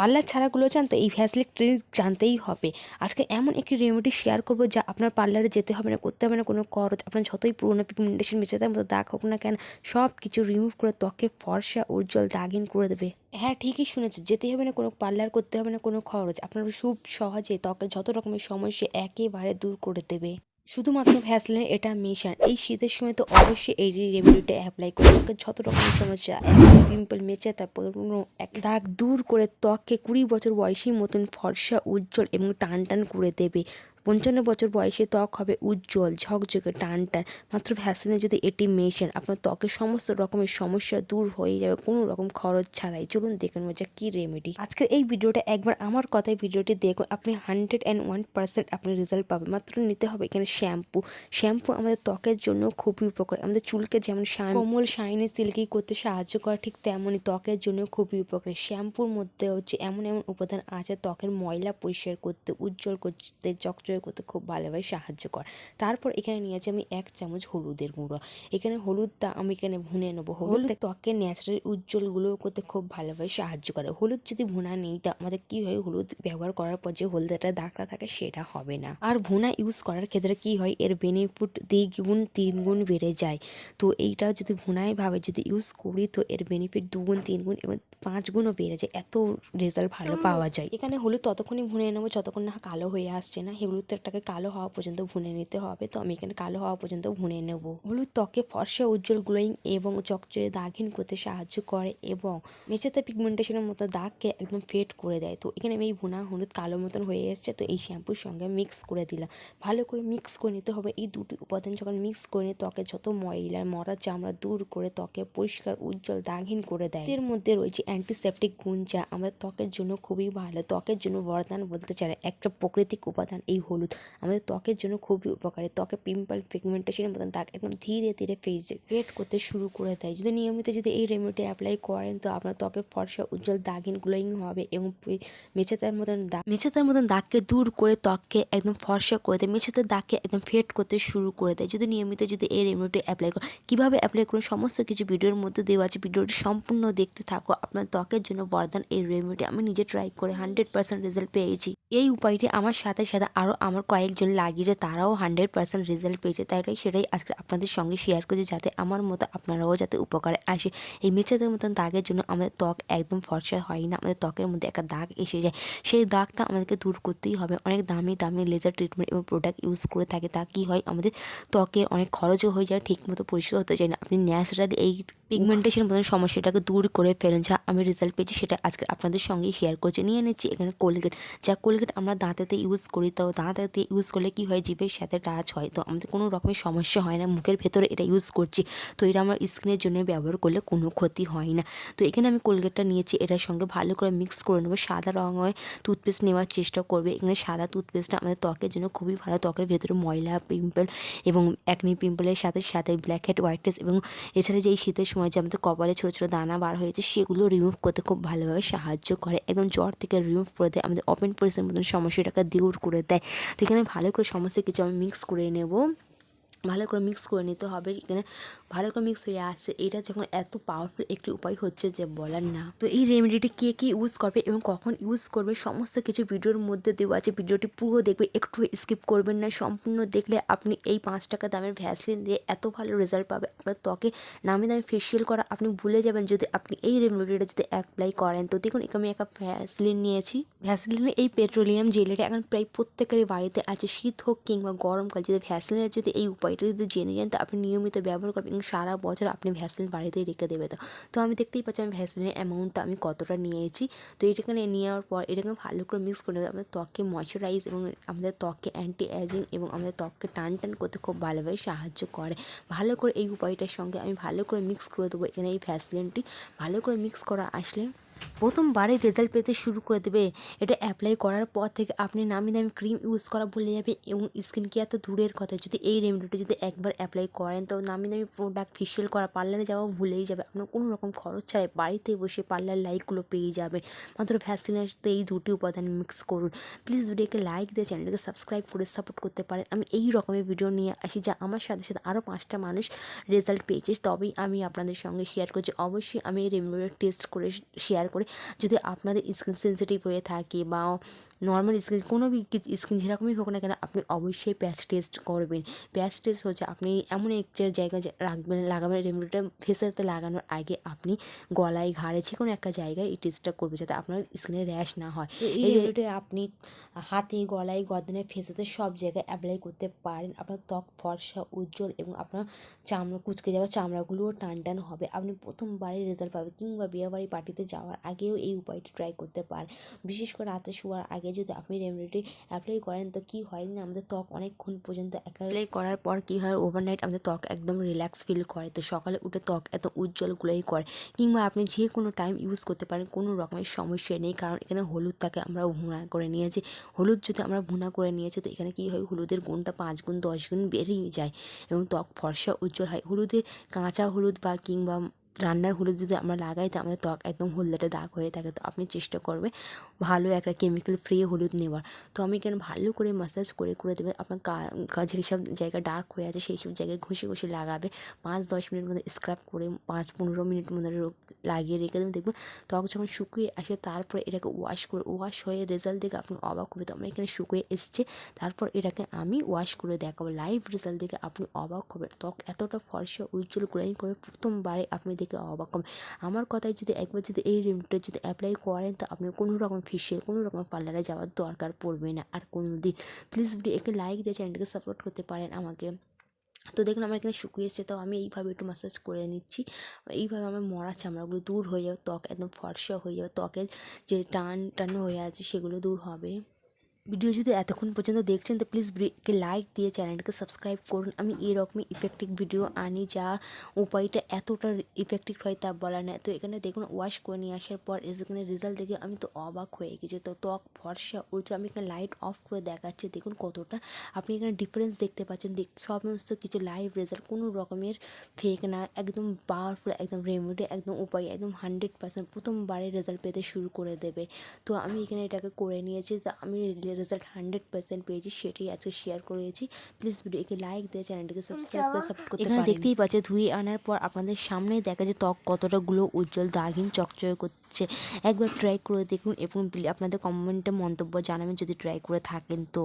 Parlour ছাড়াগুলো জানতো এই ভ্যাসলিক clinic জানতেই হবে। আজকে এমন একটি রেমেডি শেয়ার করব যা আপনার পার্লারে যেতে হবে না, করতে হবে না, কোনো খরচ, আপনার যতই পুরোনো পিগমেন্টেশন বেঁচে তার মতো দাগ হোক না কেন সব কিছু রিমুভ করে ত্বকে ফর্সা, উজ্জ্বল দাগিন করে দেবে। হ্যাঁ ঠিকই শুনেছে যেতে হবে না, কোনো পার্লার করতে হবে না, কোনো খরচ, আপনার খুব সহজে ত্বকের যত রকমের সমস্যা একেবারে দূর করে দেবে। শুধুমাত্র ভ্যাসলিন এটা মিশন। এই শীতের সময় তো অবশ্যই এই রেমেডিটা অ্যাপ্লাই করে ত্বকের যত রকম সমস্যা পিম্পল মেচে, তারপর এক দাগ দূর করে ত্বককে কুড়ি বছর বয়সী মতন ফর্সা, উজ্জ্বল এবং টান টান করে দেবে। পঞ্চান্ন বছর বয়সে ত্বক হবে উজ্জ্বল, ঝকঝকে টান টান মাত্র ভ্যাসলিনে যদি এটি মেশান, আপনার ত্বকের সমস্ত রকমের সমস্যা দূর হয়ে যাবে, কোনো রকম খরচ ছাড়াই। চলুন দেখে নেওয়া যাক কী রেমেডি আজকের এই ভিডিওটা একবার আমার কথায় ভিডিওটি দেখুন, আপনি হান্ড্রেড অ্যান্ড ওয়ান পার্সেন্ট আপনি রেজাল্ট পাবেন। মাত্র নিতে হবে এখানে শ্যাম্পু শ্যাম্পু আমাদের ত্বকের জন্য খুবই উপকার। আমাদের চুলকে যেমন শাইন কোমল শাইনি সিল্কি করতে সাহায্য করে, ঠিক তেমনই ত্বকের জন্য খুবই উপকারী। শ্যাম্পুর মধ্যে হচ্ছে এমন এমন উপাদান আছে, ত্বকের ময়লা পরিষ্কার করতে, উজ্জ্বল করতে, চকচকে করতে খুব ভালোভাবে সাহায্য করে। তারপর এখানে নিয়েছি আমি এক চামচ হলুদের গুঁড়ো। এখানে হলুদটা আমি এখানে ভুনে নেব। হলুদ ত্বকের ন্যাচারাল উজ্জ্বলগুলো করতে খুব ভালোভাবে সাহায্য করে। হলুদ যদি ভুনা নেই তা আমাদের কি হয়? হলুদ ব্যবহার করার পর যে হলুদের দাগটা থাকে সেটা হবে না। আর ভুনা ইউজ করার ক্ষেত্রে কি হয়? এর বেনিফিট দ্বিগুণ তিন গুণ বেড়ে যায়। তো এইটা যদি ভুনায় ভাবে যদি ইউজ করি তো এর বেনিফিট দুগুণ তিন গুণ এবং পাঁচ গুণও বেড়ে যায়। এত রেজাল্ট ভালো পাওয়া যায়। এখানে হলুদ ততক্ষণই ভুনে নেব যতক্ষণ না কালো হয়ে আসছে না হলুদটাকে কালো হওয়া পর্যন্ত ভুনে নিতে হবে। তো আমি এখানে কালো হওয়া পর্যন্ত ভুনে নেব। হলুদ ত্বকে ফর্সা উজ্জ্বল গ্লোয়িং এবং চকচকে দাগহীন করতে সাহায্য করে এবং মেঝেতে পিগমেন্টেশনের মতো দাগকে একদম ফেড করে দেয়। তো এখানে আমি এই ভুনা হলুদ কালো মতন হয়ে এসছে। তো এই শ্যাম্পুর সঙ্গে মিক্স করে দিলাম। ভালো করে মিক্স করে নিতে হবে। এই দুটি উপাদান যখন মিক্স করে নিয়ে ত্বকে যত ময়লা মরা চামড়া দূর করে ত্বকে পরিষ্কার, উজ্জ্বল, দাগহীন করে দেয়। এর মধ্যে রয়েছে অ্যান্টিসেপটিক গুণ যা আমাদের ত্বকের জন্য খুবই ভালো। ত্বকের জন্য বরদান বলতে চাই একটা প্রাকৃতিক উপাদান। এই হলুদ। আমাদের ত্বকের জন্য খুবই উপকারী। ত্বকে পিম্পল পিগমেন্টেশনের মতন দাগ একদম ধীরে ধীরে ফেড করতে শুরু করে দেয়। যদি নিয়মিত যদি এই রেমেডি অ্যাপ্লাই করেন, তো আপনার ত্বকের ফর্সা, উজ্জ্বল দাগিন গ্লোয়িং হবে এবং মেছেতার মতন দাগ মেছেতার মতন দাগকে দূর করে ত্বককে একদম ফর্সা করে দেয়। মেছেতার দাগকে একদম ফেড করতে শুরু করে দেয়। যদি নিয়মিত যদি এই রেমেডি অ্যাপ্লাই করেন, কীভাবে অ্যাপ্লাই করুন? সমস্ত কিছু ভিডিওর মধ্যে দেওয়া আছে। ভিডিওটি সম্পূর্ণ দেখতে থাকো। আপনার ত্বকের জন্য বরদান এই রেমেডি আমি নিজে ট্রাই করে হান্ড্রেড পার্সেন্ট রেজাল্ট পেয়েছি। এই উপায়টি আমার সাথে সাথে আরও আমার কয়েকজন লাগিয়েছে তারাও হান্ড্রেড পার্সেন্ট রেজাল্ট পেয়েছে, তাই সেটাই আজকে আপনাদের সঙ্গে শেয়ার করছি যাতে আমার মতো আপনারাও যাতে উপকারে আসে। এই মেচেদের মতন দাগের জন্য আমাদের ত্বক একদম ফর্সা হয় না, আমাদের ত্বকের মধ্যে একটা দাগ এসে যায়। সেই দাগটা আমাদেরকে দূর করতেই হবে। অনেক দামি দামি লেজার ট্রিটমেন্ট এবং প্রোডাক্ট ইউজ করে থাকে, তা কী হয় আমাদের ত্বকের অনেক খরচও হয়ে যায়, ঠিকমতো পরিষ্কার হতে চায় না। আপনি ন্যাচারালি এই পিগমেন্টেশন মতন সমস্যাটাকে দূর করে ফেলেন, যা আমি রেজাল্ট পেয়েছি সেটা আজকে আপনাদের সঙ্গে শেয়ার করছি। নিয়ে নিচ্ছি এখানে কোলগেট যা কোলগেট আমরা দাঁতেতে ইউজ করি, তো দাঁতেতে ইউজ করলে কি হয়? জিভের সাথে টাচ হয়। তো আমাদের কোনো রকমের সমস্যা হয় না। মুখের ভেতরে এটা ইউজ করছি। তো এটা আমার স্কিনের জন্য ব্যবহার করলে কোনো ক্ষতি হয় না। তো এখানে আমি কোলগেটটা নিয়েছি। এটার সঙ্গে ভালো করে মিক্স করে নেব। সাদা রঙের টুথপেস্ট নেওয়ার চেষ্টা করবে। এখানে সাদা টুথপেস্টটা আমাদের ত্বকের জন্য খুবই ভালো। ত্বকের ভেতরে ময়লা পিম্পল এবং একনি পিম্পলের সাথে সাথে ব্ল্যাক হেড হোয়াইট হেডস এবং এছাড়া যে শীতের সময় যে আমাদের কপালে ছোটো ছোটো দানা বার হয়েছে, সেগুলো রিমুভ করতে খুব ভালোভাবে সাহায্য করে। একদম জ্বর থেকে রিমুভ করে দেয়। আমাদের ওপেন পরিসের মতন সমস্যাটাকে দূর করে দেয়। তো এখানে ভালো করে সমস্ত কিছু আমি মিক্স করে নেব। ভালো করে মিক্স করে নিতে হবে। এখানে ভালো করে মিক্স হয়ে আসছে। এটা যখন এত পাওয়ারফুল একটি উপায় হচ্ছে যে বলার না। তো এই রেমেডিটি কে কে ইউজ করবে এবং কখন ইউজ করবে, সমস্ত কিছু ভিডিওর মধ্যে দেওয়া আছে। ভিডিওটি পুরো দেখবে, একটু স্কিপ করবেন না। সম্পূর্ণ দেখলে আপনি এই পাঁচ টাকা দামের ভ্যাসলিন দিয়ে এত ভালো রেজাল্ট পাবে। আপনার ত্বকে নামি দামি ফেসিয়াল করা আপনি ভুলে যাবেন যদি আপনি এই রেমেডিটা যদি অ্যাপ্লাই করেন। তো দেখুন আমি একটা ভ্যাসলিন নিয়েছি। ভ্যাসলিনের এই পেট্রোলিয়াম জেলেটা এখন প্রায় প্রত্যেকেরই বাড়িতে আছে। শীত হোক কিংবা গরমকাল, যদি ভ্যাসলিনের যদি এই উপায়টা যদি জেনে যান তো আপনি নিয়মিত ব্যবহার করবেন। সারা বছর আপনি ভ্যাসলিন বাড়িতেই রেখে দেবে তো। তো আমি দেখতেই পাচ্ছি আমি ভ্যাসলিনের অ্যামাউন্টটা আমি কতটা নিয়েছি। তো এটাখানে নেওয়ার পর এটাকে ভালো করে মিক্স করে আমাদের ত্বককে ময়শ্চারাইজ এবং আমাদের ত্বককে অ্যান্টি অ্যাজিং এবং আমাদের ত্বককে টান টান করতে খুব ভালোভাবে সাহায্য করে। ভালো করে এই উপায়টার সঙ্গে আমি ভালো করে মিক্স করে দেবো এখানে এই ভ্যাসলিনটি। ভালো করে মিক্স করা আসলে প্রথমবারে রেজাল্ট পেতে শুরু করে দেবে। এটা অ্যাপ্লাই করার পর থেকে আপনি নামি দামি ক্রিম ইউজ করা ভুলে যাবে এবং স্কিন কেয়ার তো দূরের কথা। যদি এই রেমেডিটা যদি একবার অ্যাপ্লাই করেন, তো নামি দামি প্রোডাক্ট ফেশিয়াল করা পার্লারে যাওয়া ভুলেই যাবে। আপনার কোনো রকম খরচ ছাড়াই বাড়িতে বসে পার্লার লাইকগুলো পেয়ে যাবেন। মাত্র ভ্যাসলিনের এই দুটি উপাদান মিক্স করুন। প্লিজ ভিডিওকে লাইক দিয়ে চ্যানেলটাকে সাবস্ক্রাইব করে সাপোর্ট করতে পারেন। আমি এই রকমের ভিডিও নিয়ে আসি, যা আমার সাথে সাথে আরও পাঁচটা মানুষ রেজাল্ট পেয়েছে। তবেই আমি আপনাদের সঙ্গে শেয়ার করছি। অবশ্যই আমি এই রেমেডিটা টেস্ট করে শেয়ার করি যদি আপনাদের স্কিন সেন্সিটিভ হয়ে থাকে বা নর্মাল স্কিন কোনো স্কিন যেরকমই হোক না কেন আপনি অবশ্যই প্যাচ টেস্ট করবেন। প্যাচ টেস্ট হচ্ছে আপনি এমন একটা জায়গায় রাখবেন লাগাবেন রেমেডিটা ফেসেতে লাগানোর আগে আপনি গলায় ঘাড়ে যে কোনো একটা জায়গায় এই টেস্টটা করবে যাতে আপনার স্কিনে র্যাশ না হয়। এই রেমেডিটা আপনি হাতে গলায় গর্দনে ফেসেতে সব জায়গায় অ্যাপ্লাই করতে পারেন। আপনার ত্বক ফর্সা উজ্জ্বল এবং আপনার চামড়া কুচকে যাওয়া চামড়াগুলোও টান টান হবে। আপনি প্রথমবারে রেজাল্ট পাবেন কিংবা বিয়েবাড়ি পার্টিতে যাওয়ার আগেও এই উপায়টি ট্রাই করতে পারেন বিশেষ করে রাতে শোয়ার আগে যদি আপনি রেমেডিটি অ্যাপ্লাই করেন, তো কী হয় না, আমাদের ত্বক অনেকক্ষণ পর্যন্ত অ্যাপ্লাই করার পর কী হয় ওভারনাইট আমাদের ত্বক একদম রিল্যাক্স ফিল করে। তো সকালে উঠে ত্বক এত উজ্জ্বল গ্লোই করে। কিংবা আপনি যে কোনো টাইম ইউজ করতে পারেন, কোনো রকমের সমস্যা নেই, কারণ এখানে হলুদটাকে আমরা ভুনা করে নিয়েছি। হলুদ যদি আমরা ভুনা করে নিয়েছি, তো এখানে কী হয়, হলুদের গুণটা পাঁচ গুণ, দশ গুণ বেড়েই যায় এবং ত্বক ফর্সা উজ্জ্বল হয়। হলুদের কাঁচা হলুদ বা কিংবা রান্নার হলুদ যদি আমরা লাগাই, তো আমাদের ত্বক একদম হলদেটে দাগ হয়ে থাকে। তো আপনি চেষ্টা করবে ভালো একটা কেমিক্যাল ফ্রি হলুদ নেওয়ার। তো আমি কেন ভালো করে মাসাজ করে করে দেবে। আপনার কাজের সব জায়গা ডার্ক হয়ে আছে, সেই সব জায়গায় ঘষে ঘষে লাগাবে। পাঁচ, দশ মিনিট মধ্যে স্ক্রাব করে, পাঁচ, পনেরো মিনিট মধ্যে লাগিয়ে রেখে দেবেন দেখবেন ত্বক যখন শুকিয়ে আসে তারপরে এটাকে ওয়াশ করে ওয়াশ হয়ে রেজাল্ট দেখে আপনি অবাক হবে। তো আমরা এখানে শুকিয়ে এসছে। তারপর এটাকে আমি ওয়াশ করে দেখাবো। লাইভ রেজাল্ট দেখে আপনি অবাক হবেন। ত্বক এতটা ফর্সা, উজ্জ্বল গ্লোয়িং করে প্রথমবারে আপনি দেখে অবাক হবেন আমার কথায় যদি একবার যদি এই রিমটা যদি অ্যাপ্লাই করেন, তো আপনি কোনো রকম ফেসিয়াল কোনো রকম পার্লারে যাওয়ার দরকার পড়বে না আর কোনো দিন প্লিজ ভিডিও একে লাইক দিয়ে চ্যানেলটাকে সাপোর্ট করতে পারেন আমাকে। তো দেখুন, আমার এখানে শুকিয়ে এসছে, তো আমি এইভাবে একটু মাসাজ করে নিচ্ছি। এইভাবে আমার মরা চামড়াগুলো দূর হয়ে যাবে, ত্বক একদম ফর্সা হয়ে যাবে, ত্বকের যে টান টান হয়ে আছে, সেগুলো দূর হবে। ভিডিও যদি এতক্ষণ পর্যন্ত দেখছেন, তো প্লিজ লাইক দিয়ে চ্যানেলটাকে সাবস্ক্রাইব করুন। আমি এরকমই ইফেক্টিভ ভিডিও আনি যা উপায়টা এতটা ইফেক্টিভ হয় তা বলা নেই তো এখানে দেখুন ওয়াশ করে নিয়ে আসার পর এখানে রেজাল্ট দেখে আমি তো অবাক হয়ে গেছি। তো ত্বক ফর্সা উঠছে আমি এখানে লাইট অফ করে দেখাচ্ছি। দেখুন কতটা আপনি এখানে ডিফারেন্স দেখতে পাচ্ছেন। সমস্ত কিছু লাইভ রেজাল্ট কোনো রকমের ফেক না, একদম পাওয়ারফুল একদম রেমেডি একদম উপায়, একদম হান্ড্রেড পার্সেন্ট প্রথমবারে রেজাল্ট পেতে শুরু করে দেবে। তো আমি এখানে এটাকে করে নিয়েছি। তা আমি রেজাল্ট হান্ড্রেড পার্সেন্ট পেয়েছি সেটাই আজকে শেয়ার করেছি। প্লিজ ভিডিওকে লাইক দিয়ে চ্যানেলটিকে সাবস্ক্রাইব করে সাপোর্ট করতে এখানে দেখতেই পাচ্ছে ধুয়ে আনার পর আপনাদের সামনেই দেখা যায় ত্বক কতটা গুলো উজ্জ্বল দাগিন চকচকে করছে। একবার ট্রাই করে দেখুন এবং আপনাদের কমেন্টে মন্তব্য জানাবেন যদি ট্রাই করে থাকেন তো।